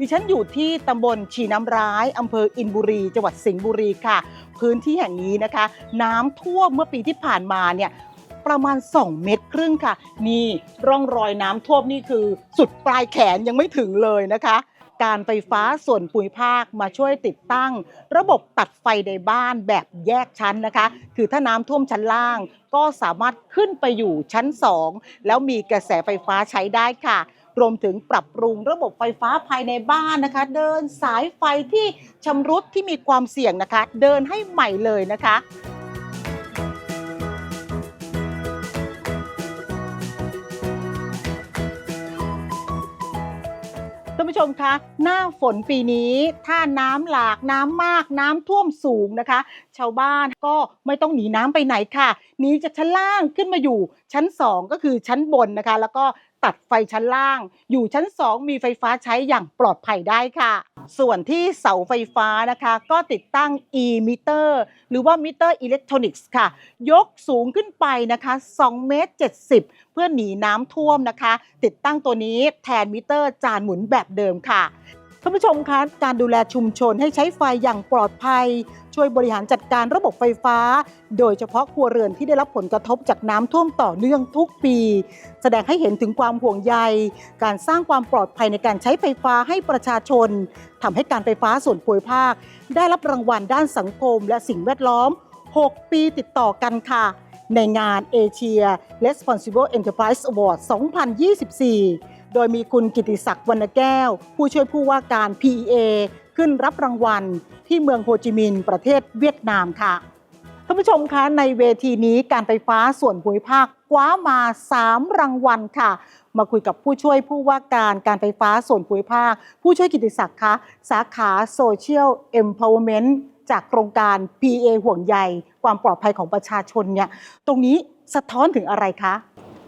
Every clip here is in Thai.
ดิฉันอยู่ที่ตำบลชีน้ำร้ายอำเภออินบุรี จังหวัดสิงห์บุรีค่ะ พื้นที่แห่งนี้นะคะ น้ำท่วมเมื่อปีที่ผ่านมาเนี่ยประมาณ 2 เมตรครึ่งค่ะ นี่ร่องรอยน้ำท่วมนี่คือ สุดปลายแขนยังไม่ถึงเลยนะคะ การไฟฟ้าส่วนภูมิภาคมาช่วยติดตั้ง ระบบตัดไฟในบ้านแบบแยกชั้นนะคะ คือถ้าน้ำท่วมชั้นล่าง ก็สามารถขึ้นไปอยู่ชั้น 2 แล้วมีกระแสไฟฟ้าใช้ได้ค่ะ รวมถึงปรับปรุงระบบไฟฟ้าภายในบ้านนะคะ เดินสายไฟที่ชำรุดที่มีความเสี่ยงนะคะ เดินให้ใหม่เลยนะคะท่านผู้ชมคะหน้าฝนปีนี้ถ้าน้ำหลากน้ำมากน้ำท่วมสูงนะคะ ชาวบ้านก็ไม่ต้องหนีน้ำไปไหนค่ะหนีจากชั้นล่างขึ้นมาอยู่ชั้น 2 ก็คือชั้นบนนะคะ แล้วก็ ตัดไฟชั้นล่าง อยู่ชั้น 2 มีไฟฟ้าใช้อย่างปลอดภัยได้ค่ะ ส่วนที่เสาไฟฟ้านะคะก็ติดตั้ง e-meter หรือว่ามิเตอร์อิเล็กทรอนิกส์ค่ะ ยกสูงขึ้นไปนะคะ2เมตร70 เพื่อหนีน้ำท่วมนะคะ ติดตั้งตัวนี้แทนมิเตอร์จานหมุนแบบเดิมค่ะ ท่านผู้ชมคะการดูแลชุมชนให้ใช้ไฟอย่างปลอดภัย ช่วยบริหารจัดการระบบไฟฟ้า โดยเฉพาะครัวเรือนที่ได้รับผลกระทบจากน้ำท่วมต่อเนื่องทุกปี แสดงให้เห็นถึงความห่วงใย การสร้างความปลอดภัยในการใช้ไฟฟ้าให้ประชาชนทำให้การไฟฟ้าส่วนภูมิภาค ได้รับรางวัลด้านสังคม และสิ่งแวดล้อม 6 ปีติดต่อกันค่ะ ในงาน Asia Responsible Enterprise Award 2024 โดยมีคุณกิติศักดิ์วรรณแก้ว ผู้ช่วยผู้ว่าการ PEA ขึ้นรับรางวัลที่เมืองโฮจิมินห์ประเทศเวียดนามค่ะท่านผู้ชมคะในเวทีนี้การไฟฟ้าส่วนภูมิภาคคว้ามา 3 รางวัลค่ะ มาคุยกับผู้ช่วยผู้ว่าการการไฟฟ้าส่วนภูมิภาค ผู้ช่วยกิติศักดิ์คะสาขา Social Empowerment จากโครงการ PA ห่วงใย ความปลอดภัยของประชาชนเนี่ยตรงนี้สะท้อนถึงอะไรคะ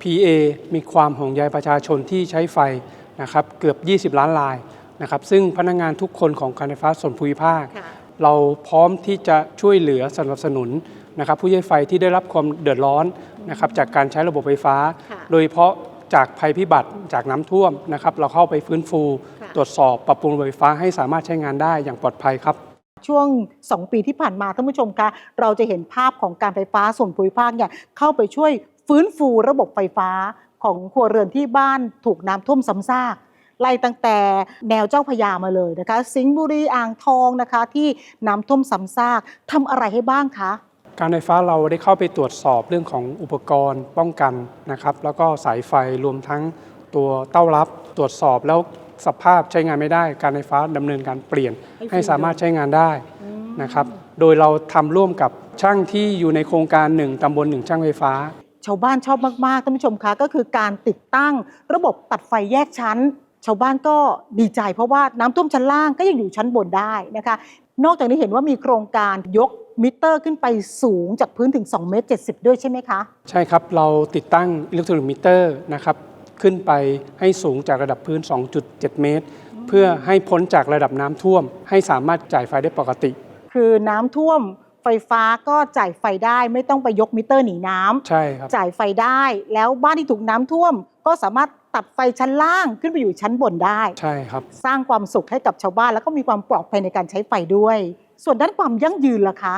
PA มีความห่วงใยประชาชนที่ใช้ไฟนะครับเกือบ 20 ล้านรายนะครับซึ่งพนักงานทุกคนของการไฟฟ้าส่วนภูมิภาค เราพร้อมที่จะช่วยเหลือสนับสนุนนะครับผู้ใช้ไฟที่ได้รับความเดือดร้อนนะครับจากการใช้ระบบไฟฟ้าค่ะโดยเฉพาะจากภัยพิบัติจากน้ำท่วมนะครับเราเข้าไปฟื้นฟูค่ะตรวจสอบปรับปรุงระบบไฟฟ้าให้สามารถใช้งานได้อย่างปลอดภัยครับช่วง 2 ปีที่ผ่านมาท่านผู้ชมคะเราจะเห็นภาพของการไฟฟ้าส่วนภูมิภาคเนี่ยเข้าไปช่วย ฟื้นฟูระบบไฟฟ้าของครัวเรือนที่บ้านถูกน้ำท่วมซ้ำซากไล่ตั้งแต่แนวเจ้าพระยามาเลยนะคะ สิงห์บุรีอ่างทองนะคะที่น้ำท่วมซ้ำซากทำอะไรให้บ้างคะ การไฟฟ้าเราได้เข้าไปตรวจสอบเรื่องของอุปกรณ์ป้องกันนะครับ แล้วก็สายไฟรวมทั้งตัวเต้ารับตรวจสอบแล้วสภาพใช้งานไม่ได้ การไฟฟ้าดำเนินการเปลี่ยนให้ฟรีให้สามารถใช้งานได้นะครับ โดยเราทำร่วมกับช่างที่อยู่ในโครงการหนึ่งตำบลหนึ่งช่างไฟฟ้า ชาวบ้านชอบมากๆท่านผู้ชมคะก็คือการติดตั้งระบบตัดไฟแยกชั้น ชาวบ้านก็ดีใจเพราะว่าน้ำท่วมชั้นล่างก็ยังอยู่ชั้นบนได้นะคะ นอกจากนี้เห็นว่ามีโครงการยกมิเตอร์ขึ้นไปสูงจากพื้นถึง2เมตร70 ด้วยใช่ไหมคะ ใช่ครับ เราติดตั้งอิเล็กทรอนิกส์มิเตอร์นะครับขึ้นไปให้สูงจากระดับพื้น 2.7 เมตร เพื่อให้พ้นจากระดับน้ำท่วม ให้สามารถจ่ายไฟได้ปกติ คือน้ำท่วม ไฟฟ้าก็จ่ายไฟได้ไม่ต้องไปยกมิเตอร์หนีน้ำใช่ครับจ่ายไฟได้ แล้วบ้านที่ถูกน้ำท่วม ก็สามารถตัดไฟชั้นล่างขึ้นไปอยู่ชั้นบนได้ ใช่ครับ สร้างความสุขให้กับชาวบ้านแล้วก็มีความปลอดภัยในการใช้ไฟด้วย ส่วนด้านความยั่งยืนล่ะคะ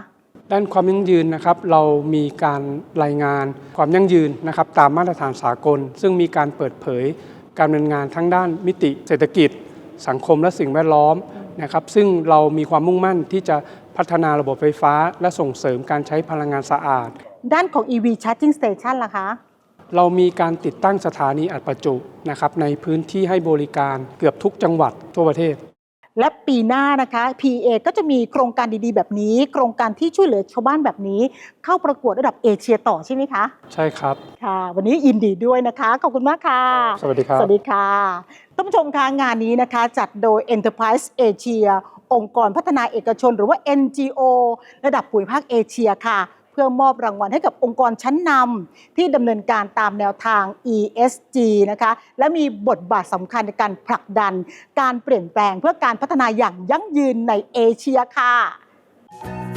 ด้านความยั่งยืนนะครับ เรามีการรายงานความยั่งยืนนะครับตามมาตรฐานสากล ซึ่งมีการเปิดเผยการดำเนินงานทั้งด้านมิติเศรษฐกิจ สังคมและสิ่งแวดล้อมนะครับ ซึ่งเรามีความมุ่งมั่นที่จะ พัฒนาระบบไฟฟ้า และส่งเสริมการใช้พลังงานสะอาด ด้านของ EV Charging Station ล่ะคะ เรามีการติดตั้งสถานีอัดประจุนะครับในพื้นที่ให้บริการเกือบทุกจังหวัดทั่วประเทศ และปีหน้านะคะ PA ก็จะมีโครงการดีๆ แบบนี้ โครงการที่ช่วยเหลือชาวบ้านแบบนี้ เข้าประกวดระดับเอเชียต่อใช่ไหมคะ ใช่ครับ ค่ะ วันนี้ยินดีด้วยนะคะ ขอบคุณมากค่ะ สวัสดีครับ สวัสดีค่ะท่านผู้ชมคะงานนี้นะคะ จัดโดย Enterprise Asia องค์กรพัฒนาเอกชน หรือว่า NGO ระดับภูมิภาคเอเชียค่ะ เพื่อมอบรางวัลให้กับองค์กรชั้นนำที่ดำเนินการตามแนวทาง ESG นะคะและมีบทบาทสำคัญในการผลักดัน การเปลี่ยนแปลงเพื่อการพัฒนาอย่างยั่งยืนในเอเชียค่ะ